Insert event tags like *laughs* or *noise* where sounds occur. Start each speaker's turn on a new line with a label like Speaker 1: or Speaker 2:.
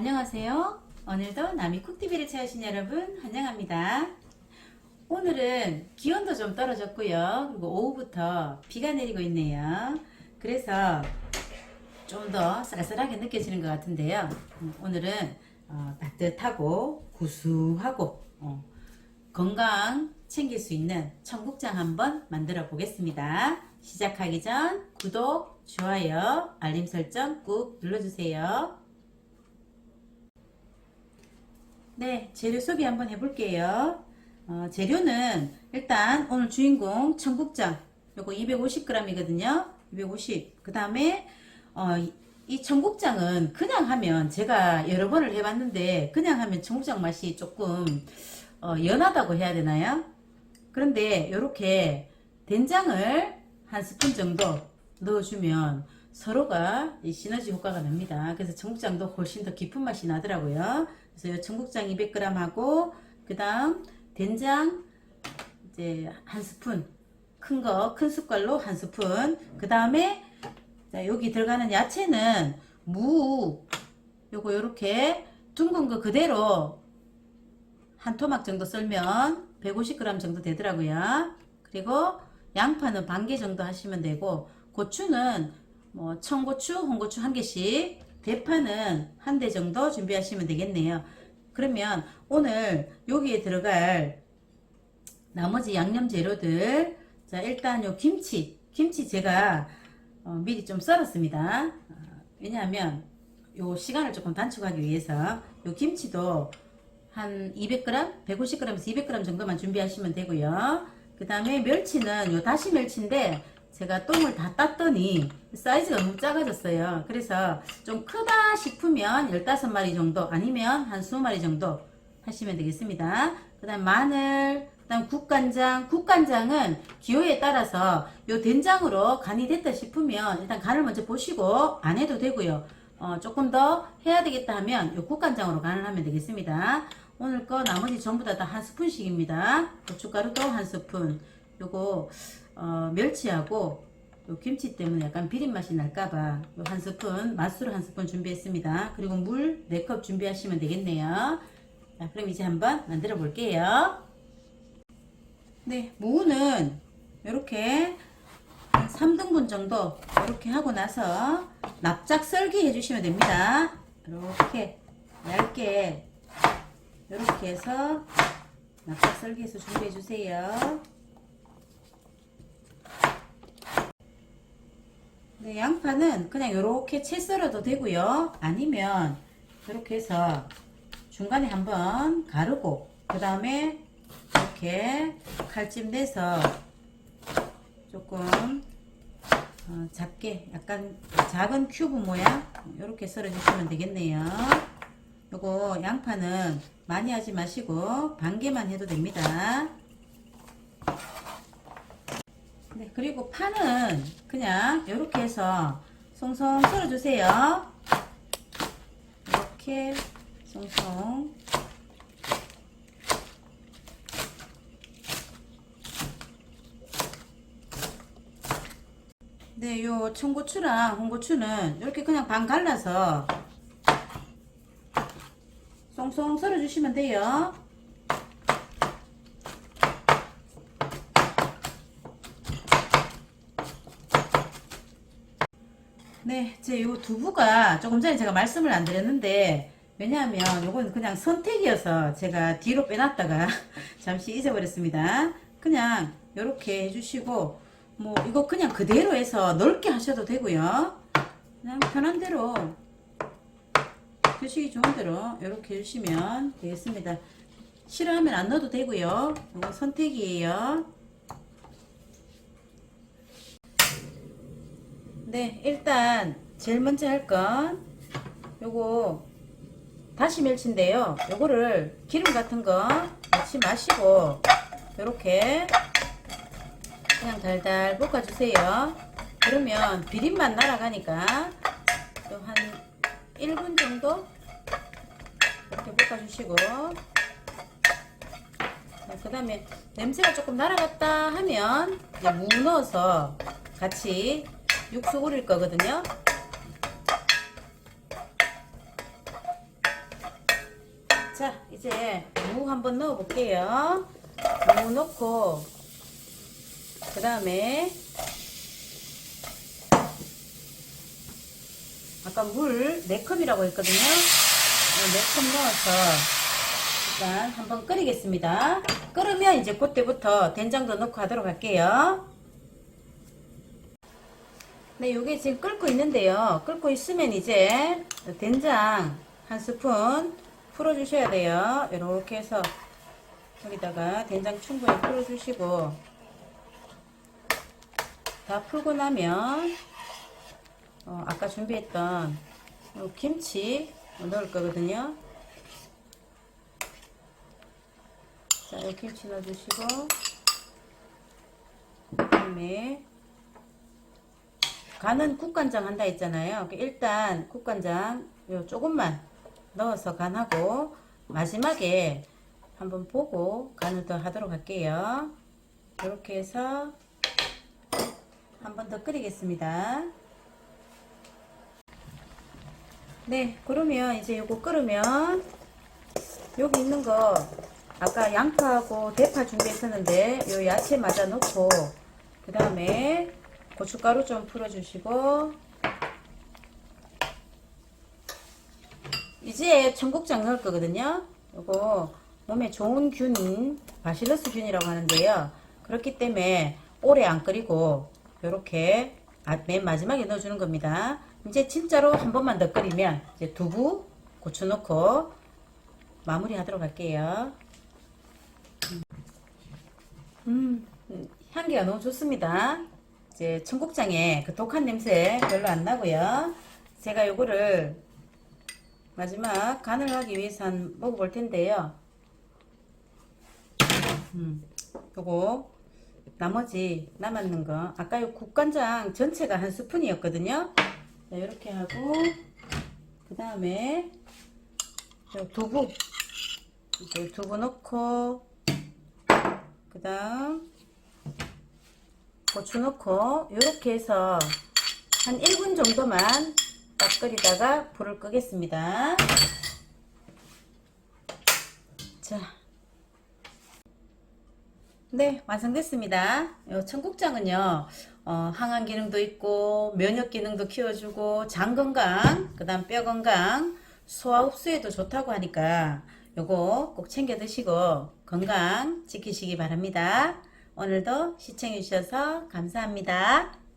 Speaker 1: 안녕하세요. 오늘도 남이 쿡TV를 찾으신 여러분 환영합니다. 오늘은 기온도 좀 떨어졌고요. 그리고 오후부터 비가 내리고 있네요. 그래서 좀 더 쌀쌀하게 느껴지는 것 같은데요. 음, 오늘은 어, 따뜻하고 구수하고 어, 건강 챙길 수 있는 청국장 한번 만들어 보겠습니다. 시작하기 전 구독, 좋아요, 알림 설정 꾹 눌러주세요. 네, 재료 소개 한번 해볼게요. 어, 재료는 일단 오늘 주인공 청국장 요거 250g이거든요. 250. 그 다음에 어, 이- 이 청국장은 그냥 하면 제가 여러 번을 해봤는데 그냥 하면 청국장 맛이 조금 어, 연하다고 해야 되나요? 그런데 이렇게 된장을 한 스푼 정도 넣어주면 서로가 이 시너지 효과가 납니다. 그래서 청국장도 훨씬 더 깊은 맛이 나더라고요. 그래서 이 청국장 200g 하고 그 다음 된장 이제 한 스푼 큰 거 큰 숟갈로 한 스푼 그 다음에 자, 여기 들어가는 야채는 무 요거 요렇게 둥근 거 그대로 한 토막 정도 썰면 150g 정도 되더라고요. 그리고 양파는 반 개 정도 하시면 되고 고추는 뭐 청고추, 홍고추 한 개씩 대파는 한 대 정도 준비하시면 되겠네요. 그러면 오늘 여기에 들어갈 나머지 양념 재료들 자 일단 요 김치 김치 제가 어, 미리 좀 썰었습니다. 어, 왜냐하면 요 시간을 조금 단축하기 위해서 요 김치도 한 200g, 150g에서 200g 정도만 준비하시면 되고요. 그 다음에 멸치는 요 다시 멸치인데 제가 똥을 다 땄더니 사이즈가 너무 작아졌어요. 그래서 좀 크다 싶으면 15마리 정도 아니면 한 20마리 정도 하시면 되겠습니다. 그 다음 마늘, 그 다음 국간장. 국간장은 기호에 따라서 요 된장으로 간이 됐다 싶으면 일단 간을 먼저 보시고 안 해도 되고요. 어, 조금 더 해야 되겠다 하면 요 국간장으로 간을 하면 되겠습니다. 오늘 거 나머지 전부 다 한 스푼씩입니다. 고춧가루도 한 스푼. 요거 어, 멸치하고 요 김치 때문에 약간 비린 맛이 날까봐 요한 스푼 맛술 한 스푼 준비했습니다. 그리고 물 4컵 준비하시면 되겠네요. 자, 그럼 이제 한번 만들어 볼게요. 네, 무는 이렇게 한 3등분 정도 이렇게 하고 나서 납작 썰기 해주시면 됩니다. 이렇게 얇게 이렇게 해서 납작 썰기해서 준비해 주세요. 네, 양파는 그냥 이렇게 채 썰어도 되고요. 아니면 이렇게 해서 중간에 한번 가르고 그 다음에 이렇게 칼집 내서 조금 어, 작게 약간 작은 큐브 모양 이렇게 썰어 주시면 되겠네요. 요거 양파는 많이 하지 마시고 반 개만 해도 됩니다. 네, 그리고 파는 그냥 이렇게 해서 송송 썰어 주세요. 이렇게 송송 네, 요 청고추랑 홍고추는 이렇게 그냥 반 갈라서 송송 썰어 주시면 돼요. 네, 제 요 두부가 조금 전에 제가 말씀을 안 드렸는데 왜냐하면 요건 그냥 선택이어서 제가 뒤로 빼놨다가 *laughs* 잠시 잊어버렸습니다. 그냥 요렇게 해주시고 뭐 이거 그냥 그대로 해서 넓게 하셔도 되고요. 그냥 편한 대로 드시기 좋은 대로 이렇게 해주시면 되겠습니다. 싫어하면 안 넣어도 되고요. 이건 선택이에요. 네, 일단 제일 먼저 할 건 요거 다시 멸치인데요. 요거를 기름 같은 거 넣지 마시고 요렇게 그냥 달달 볶아주세요. 그러면 비린맛 날아가니까 또한 1분 정도 이렇게 볶아주시고 그 다음에 냄새가 조금 날아갔다 하면 이제 무 넣어서 같이 육수 우릴 거거든요. 자, 이제 무 한번 넣어 볼게요. 무 넣고, 그 다음에, 아까 물 4컵이라고 했거든요. 4컵 넣어서 일단 한번 끓이겠습니다. 끓으면 이제 그때부터 된장도 넣고 하도록 할게요. 네, 요게 지금 끓고 있는데요. 끓고 있으면 이제 된장 한 스푼 풀어주셔야 돼요. 이렇게 해서 여기다가 된장 충분히 풀어주시고 다 풀고 나면 어, 아까 준비했던 요 김치 넣을 거거든요. 자, 이 김치 넣어주시고 그다음에 간은 국간장 한다 했잖아요. 그 일단 국간장 요 조금만 넣어서 간하고 마지막에 한번 보고 간을 더 하도록 할게요. 이렇게 해서 한 번 더 끓이겠습니다. 네, 그러면 이제 요거 끓으면 여기 있는 거 아까 양파하고 대파 준비했었는데 요 야채 맞아 놓고 그 다음에 고춧가루 좀 풀어주시고 이제 청국장 넣을 거거든요. 요거 몸에 좋은 균인 바실러스 균이라고 하는데요. 그렇기 때문에 오래 안 끓이고 요렇게 아, 맨 마지막에 넣어주는 겁니다. 이제 진짜로 한 번만 더 끓이면 이제 두부, 고추 넣고 마무리 하도록 할게요. 음, 음, 향기가 너무 좋습니다. 이제 청국장에 그 독한 냄새 별로 안 나고요. 제가 요거를 마지막 간을 하기 위해서 한 먹어볼 텐데요. 음, 요거 나머지 남았는 거 아까 요 국간장 전체가 한 스푼이었거든요. 자, 이렇게 하고 그 다음에 두부 두부 넣고 그 다음 고추 넣고 이렇게 해서 한 1분 정도만 딱 끓이다가 불을 끄겠습니다. 자, 네, 완성됐습니다. 요 청국장은요, 어, 항암 기능도 있고, 면역 기능도 키워주고, 장 건강, 그 다음 뼈 건강, 소화 흡수에도 좋다고 하니까, 요거 꼭 챙겨 드시고, 건강 지키시기 바랍니다. 오늘도 시청해주셔서 감사합니다.